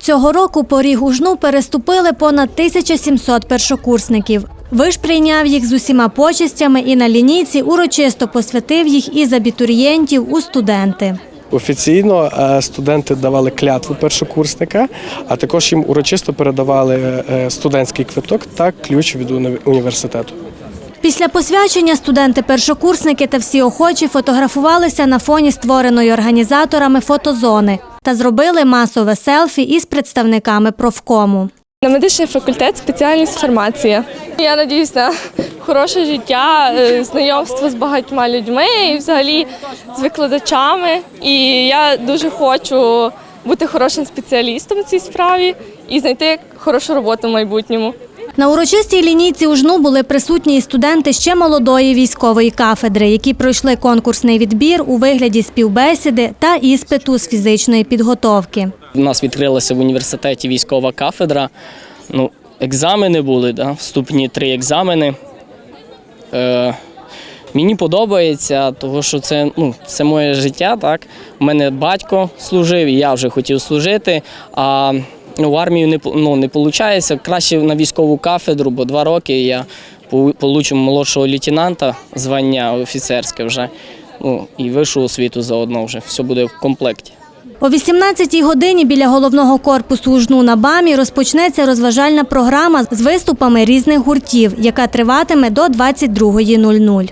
Цього року поріг ужну переступили понад 1700 першокурсників. Виш прийняв їх з усіма почестями і на лінійці урочисто посвятив їх із абітурієнтів у студенти. Офіційно е, студенти давали клятву першокурсника, а також їм урочисто передавали е, студентський квиток та ключ від університету. Після посвячення студенти-першокурсники та всі охочі фотографувалися на фоні створеної організаторами фотозони та зробили масове селфі із представниками профкому. На медичний факультет спеціальність фармація. Я надіюсь на хороше життя, е, знайомство з багатьма людьми і взагалі з викладачами. І я дуже хочу бути хорошим спеціалістом в цій справі і знайти хорошу роботу в майбутньому. На урочистій лінійці ужну були присутні і студенти ще молодої військової кафедри, які пройшли конкурсний відбір у вигляді співбесіди та іспиту з фізичної підготовки. У нас відкрилася в університеті військова кафедра. Ну, екзамени були, да? вступні три екзамени. Е, мені подобається, тому що це, ну, це моє життя. Так? У мене батько служив, і я вже хотів служити. А в армію не, ну, не виходить. Краще на військову кафедру, бо два роки я пол- получу молодшого лейтенанта, звання офіцерське вже. Ну, і вищу освіту заодно вже. Все буде в комплекті. О 18-й годині біля головного корпусу ужну на БАМі розпочнеться розважальна програма з виступами різних гуртів, яка триватиме до 22.00.